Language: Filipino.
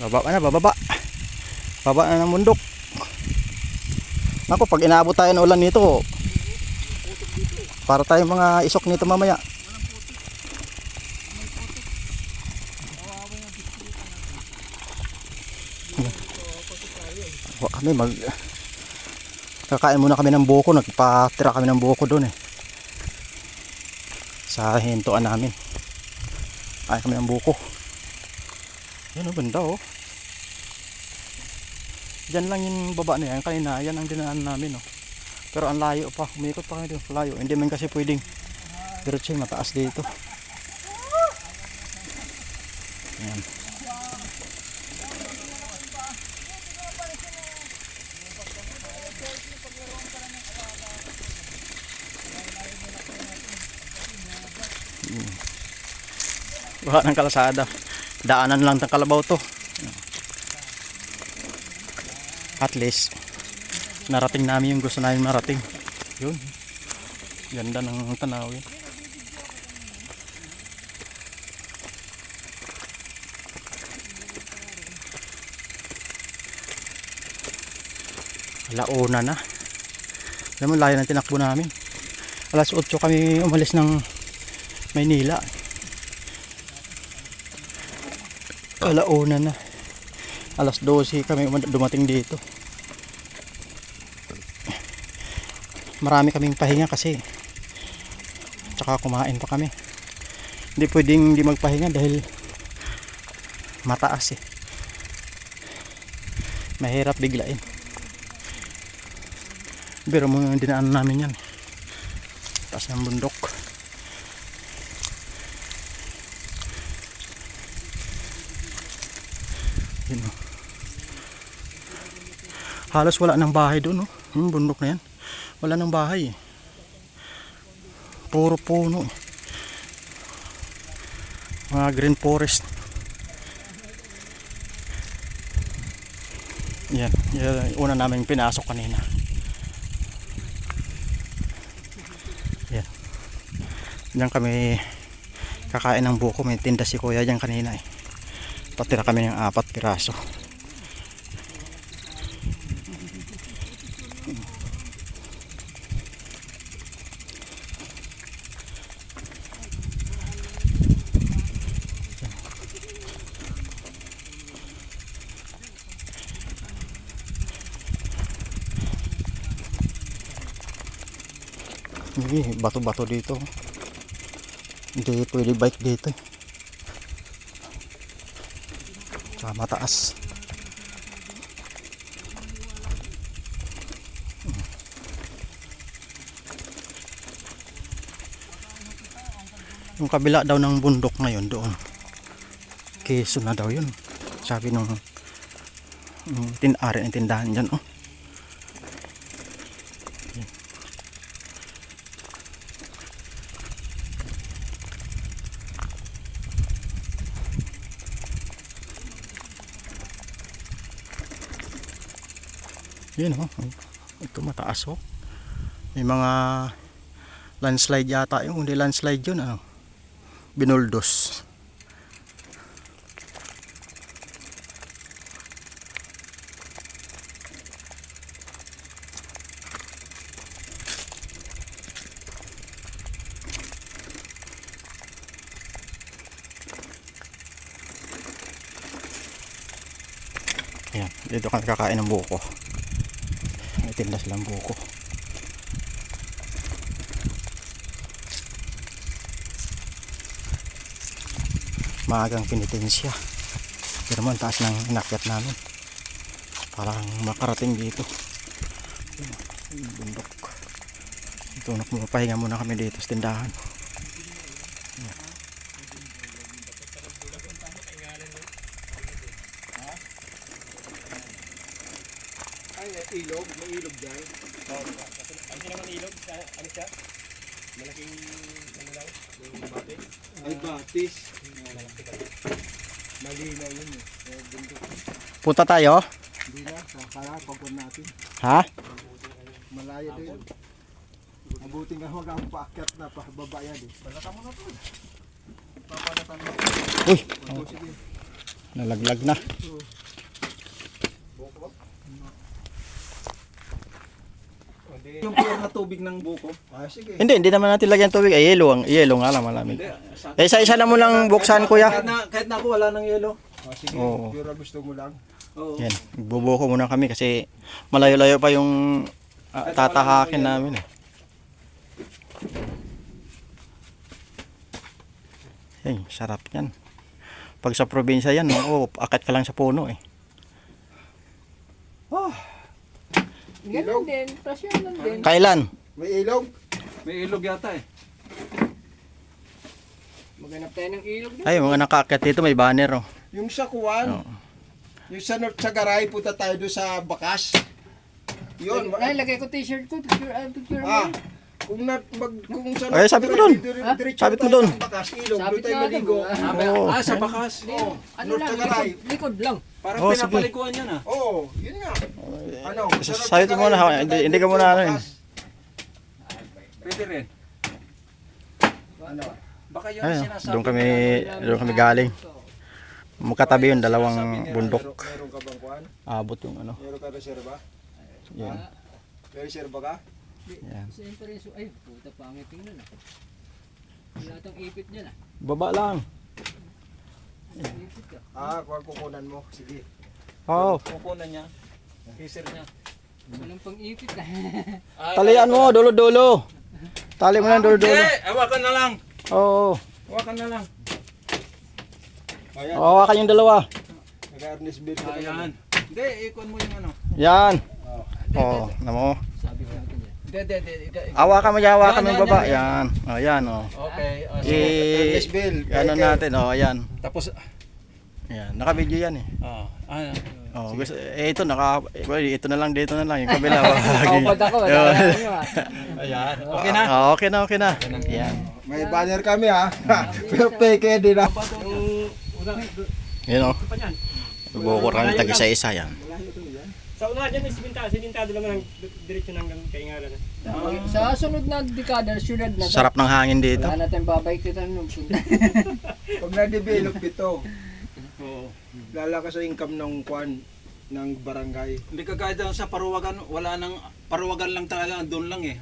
Baba na, bababa. Baba na ng bundok. Ako, pag inaabot tayo ng ulan nito, para tayong mga isok nito mamaya. Wa kami mag kakain muna kami ng buko nagpatira kami ng buko doon eh sa hintuan namin kain kami ng buko yan o banda oh Diyan lang yung baba na yan. Kanina, yan ang dinaan namin. Oh. Pero ang layo pa. Umikot pa kami dito. Layo. Hindi man kasi pwedeng diretso yung mataas dito. Yan. Hmm. Wala ng kalasada. Daanan lang ng kalabaw to. at least narating namin yung gusto namin marating. Yun. Ganda ng tanawin. Alauna na. Alam mo layo ng tinakbo namin. Alas 8 kami umalis ng Maynila alauna na. Alas 12 kami dumating dito. Marami kaming pahinga kasi tsaka kumain pa kami. Hindi pwedeng hindi magpahinga dahil mataas eh. Mahirap biglain. Pero mo yung dinaan namin yan. Taas ng bundok yun oh. Halos wala ng bahay doon oh. yung bundok na yan. Wala ng bahay eh. puro puno eh. mga green forest. Yan, yan una namin pinasok kanina. Yan. Diyan kami kakain ng buko. May tinda si kuya diyan kanina eh. Patira kami ng apat piraso Hindi, bato-bato dito. Hindi pwede bike dito. eh. Tsaka mataas. Yung kabila daw ng bundok ngayon doon. Quezon na daw yun. Sabi nung yung tin-ari ng tindahan dyan. Oh. Yun oh. Ito mataas oh. May mga landslide yata yung hindi landslide yun ano. Binuldos. Ayan, dito kami kakain ng buko. May tinda silang buko. Maagang pinitensya. Pero man taas ng inakyat namin. Parang makarating dito. Bundok. Ito, nagpapahinga muna kami dito sa tindahan. Ilog. May ilog dyan. Hindi naman ilog, sa- ano siya? Malaking ano lang, yung bate. Ay, batis. Malinaw yun eh. Eh, bundok. Punta tayo? Hindi na. Sakala, pagpun natin. Ha? Malayo din. Mabuti nga huwag ang paakyat na pababa yan eh. Balatan mo na to. Papalatan mo. Uy! Oh, sige. Nalaglag na. Yung pure na tubig ng buko. Ah, sige. Hindi, hindi naman natin lagyan tubig. Ay, yelo. Ang yelo nga lang malamig. Eh, isa-isa na mo lang buksan, Kahit kuya. na, kahit na ako wala ng yelo. Ah, sige, Oo. pure gusto mo lang. Oo. Yan. Bubuko muna kami kasi malayo-layo pa yung ah, tatahakin namin eh. Hey, sarap yan. Pag sa probinsya yan, oo, akat ka lang sa puno eh. Ganun din, presyo lang din. Kailan? May ilog? May ilog yata eh. Maghanap tayo ng ilog din. Ay, mga nakaakyat dito may banner oh. Yung sa Kuwan. Oo. Yung sa North Sagaray, punta tayo doon sa Bakas. Yun. Ay, lagay ko t-shirt ko, picture, ah, picture Ah, mo. kung na, mag, kung sa Ay, sabi ko doon. Ha? Sabi ko doon. Bakas, ilog, Sabit doon tayo nga maligo. doon. Ah, may- Oo. ah, sa bakas. Oo. Ano North lang, Sagaray. likod, likod lang. Parang Oh, sige. pinapalikuan yan ah. Oo, yun nga. Ano? sa North Sabi ko muna, Sagaray, hindi- hindi ka muna ano yun. Bakas. Pwede rin. Ano? Baka yun Ay, ang sinasabi. doon kami, doon kami galing. Magkatabi yung dalawang bundok. meron ka bang kuwan? Abot yung ano. Meron ka reserva? Yan. May reserva ka? Yan. Siyempre, so, ay, puta pangit tingnan ah. Wala tong ipit niyan ah. Baba lang. Ipit ka. Ah, kukunan mo. Sige. Oo. Kukunan niya. Kiser niya. Walang pang ipit ah. Ah, Talian mo, dulo-dulo. Tali mo lang dulo-dulo. Eh, hawakan na lang. Oo. Hawakan na lang. Ayan. Hawakan yung dalawa. Nag-harness bill Ayan. Hindi, ikon mo yung ano. Yan. Oo, namo. Sabi ko natin yan. Hindi, hindi, hindi. hindi. Hawakan mo, hawakan mo baba. yan. Oh, yan oh. Okay. ah. Harness I bill. ano natin, oh, ayan. Tapos, Yan, naka-video yan eh. ah, ah, Oh, gusto, eh, ito naka well, ito na lang dito na lang yung kabila. Kaupad ako, nyo ah. ayan. Okay na. Ah, okay na, okay na. Yan. May banner kami ha. Pero peke din ha. Yan oh. Bubuko kami tag isa-isa yan. Sa unahan dyan, may siminta. Sinintado naman ang diretso ng kaingalan. Sa sunod na dekada, syudad na. Sarap ng hangin dito. Wala natin babay kita nung punta. Pag na-develop ito, lalakas sa income ng kwan ng barangay. Hindi kagaya doon sa paruwagan, wala nang, paruwagan lang talaga, doon lang eh.